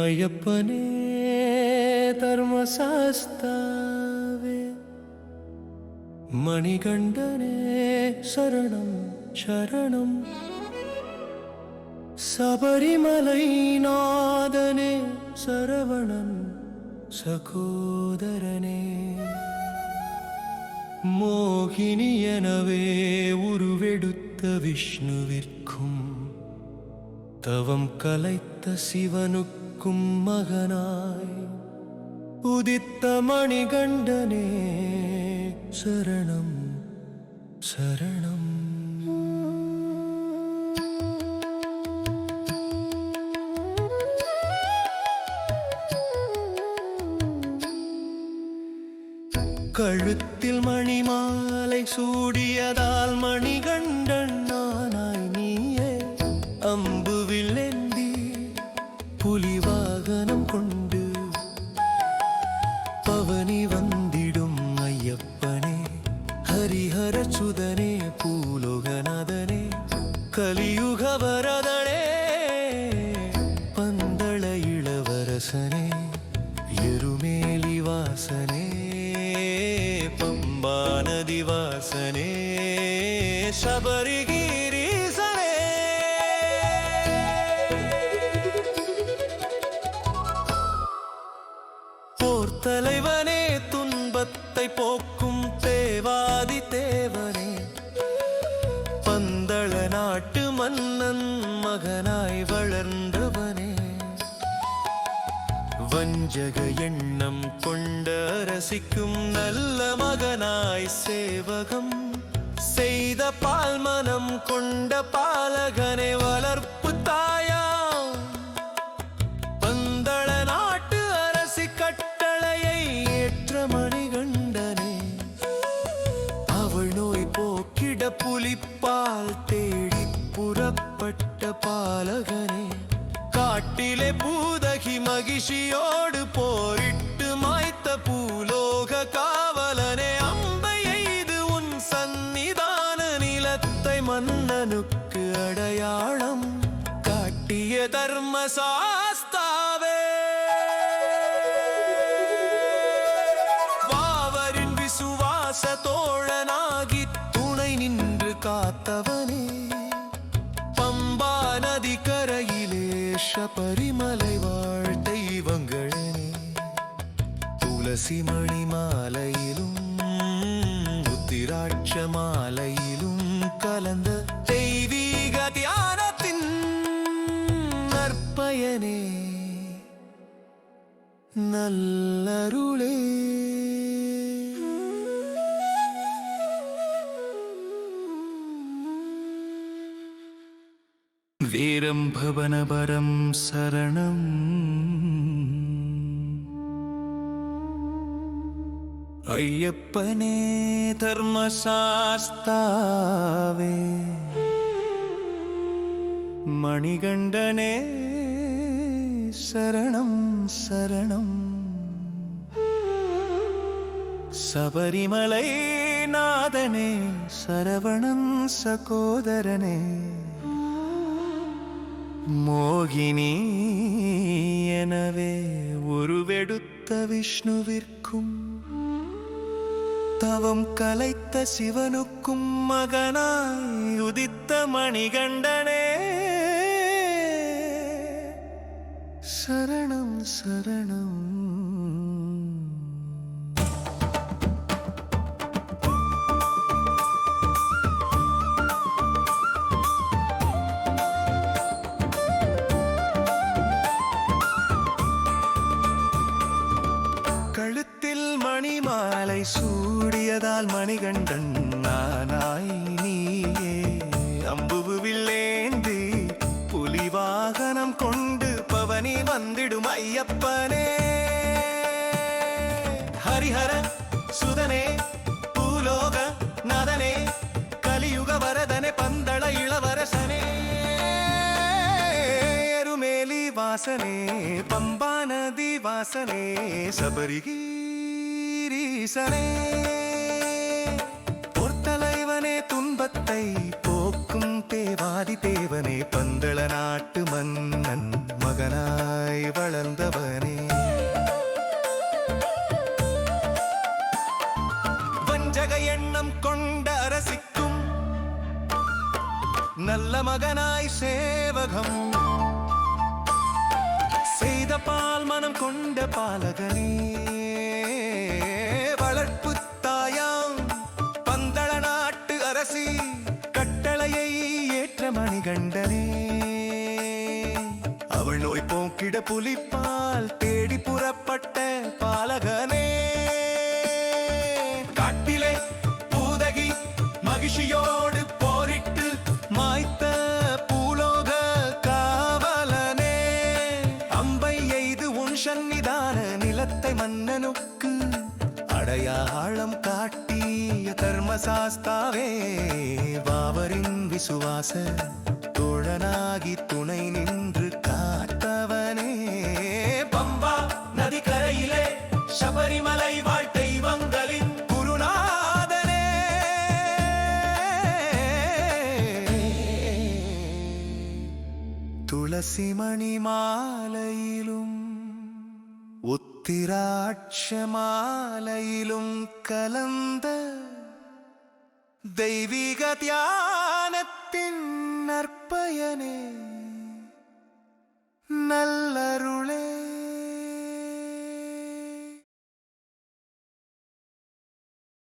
ஐயப்பனே தர்மசாஸ்தாவே மணிகண்டனே சரணம் சரணம் சபரிமலை நாதனே சரவணன் சகோதரனே மோகினி எனவே உருவெடுத்த விஷ்ணுவிற்கும் தவம் கலைத்த சிவனுக்கும் மகனாய் உதித்த மணிகண்டனே சரணம் சரணம். கழுத்தில் மணிமாலை சூடியதால் மணிகண்டன் புலி வாகனம் கொண்டு பவனி வந்திடும் ஐயப்பனே ஹரிஹர சுதனே பூலோகநாதனே கலியுக வரதனே பந்தள இளவரசனே எருமேலி வாசனே பம்பா நதி வாசனே சபரிகி தலைவனே துன்பத்தை போக்கும் தேவாதி தேவனே. பந்தள நாட்டு மன்னன் மகனாய் வளர்ந்தவனே. வஞ்சக எண்ணம் கொண்ட ரசிக்கும் நல்ல மகனாய் சேவகம். செய்த பால்மனம் கொண்ட பாலகனை வளர்ப்பு காட்டிலே பூதகி மகிஷியோடு போரிட்டு மாய்த்த பூலோக காவலனே அம்பை எய்து உன் சந்நிதான நிலத்தை மன்னனுக்கு அடையாளம் காட்டிய தர்ம கரையிலே பரிமலை வாழ்த்தை தெய்வங்களே. துளசி மணி மாலையிலும் உத்திராட்ச மாலையிலும் கலந்த தெய்வீக தியானத்தின் நற்பயனே. நல்லருளே. வீரம் பவனபரம் சரணம். ஐயப்பனே தர்மசாஸ்தாவே. மணிகண்டனே சரணம் சரணம். சபரிமலை நாதனே சரவணன் சகோதரனே. மோகினி எனவே உருவெடுத்த விஷ்ணுவிற்கும் தவம் கலைத்த சிவனுக்கும் மகனாய் உதித்த மணிகண்டனே. சரணம் சரணம். மணி மாலை சூடியதால் மணிகண்டன் நானாய் நீயே. அம்புவில்லேந்தி புலி வாகனம் கொண்டு பவனி வந்திடும் ஐயப்பனே. ஹரிஹர சுதனே பூலோக நதனே கலியுக வரதனே பந்தள இளவரசனே. எருமேலி வாசனே பம்பா நதி வாசனே ஈசனே பொற்தலைவனே துன்பத்தை போக்கும் தேவாதி தேவனே பந்தள நாட்டு மன்னன் மகனாய் வளர்ந்தவனே. வஞ்சக எண்ணம் கொண்ட அரசிக்கும் நல்ல மகனாய் சேவகம். பால் மனம் கொண்ட பாலகனே. வளர்ப்பு தாயாம் பந்தள நாட்டு அரசி கட்டளையை ஏற்ற மணிகண்டனே. அவள் நோய் போக்கிட புலிப்பால் தேடி புறப்பட்ட பாலகனே. சந்நிதான நிலத்தை மன்னனுக்கு அடையாளம் காட்டிய கர்மசாஸ்தாவே. பாவரின் விசுவாச தோழனாகி துணை நின்று காத்தவனே. பம்பா நதிக்கரையிலே சபரிமலை வாழ்க்கை தெய்வங்களின் குருநாதனே. துளசிமணி மாலையிலும் ഉത്തിരാക്ഷമാലയിലും കലന്ത ദൈവിക ധ്യാനത്തിൻ നർപ്പയനെ നല്ലരുളേ